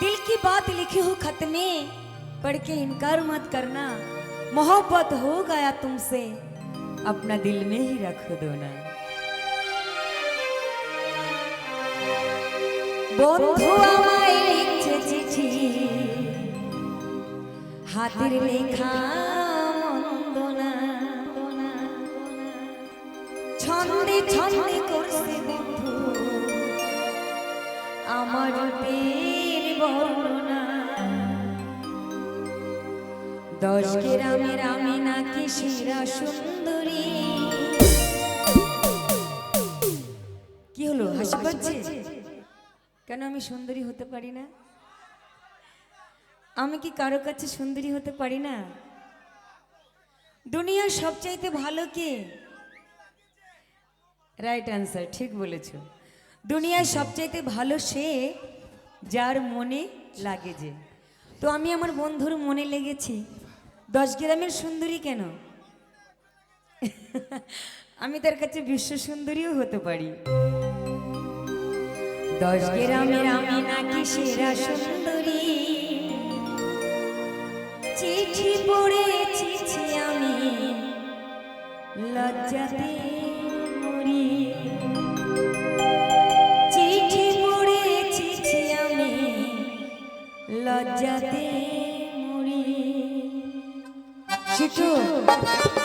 दिल की बात लिखी हो खत में पढ़ के इनकार मत करना मोहब्बत हो गया तुमसे अपना दिल में ही रख दो ना বন্ধু আমায় লিখছে চিঠি হাতের লেখা মন্দ না ছন্দে ছন্দে করছে বন্ধু আমার রূপের বর্ণনা দশ গ্রামের আমি নাকি সেরা সুন্দরী। কি হলো, হাসি পাচ্ছে? কেন আমি সুন্দরী হতে পারি না? আমি কি কারও কাছে সুন্দরী হতে পারি না? দুনিয়ার সবচাইতে ভালো কে? রাইট অ্যান্সার ঠিক বলেছ। দুনিয়ার সবচাইতে ভালো সে যার মনে লাগে যে। তো আমি আমার বন্ধুর মনে লেগেছি। দশ গ্রামের সুন্দরী কেন? আমি তার কাছে বিশ্ব সুন্দরীও হতে পারি। দশ গ্রামের আমি নাকি সেরা সুন্দরী। চিঠি আমি লজ্জাতে Chico. Chico.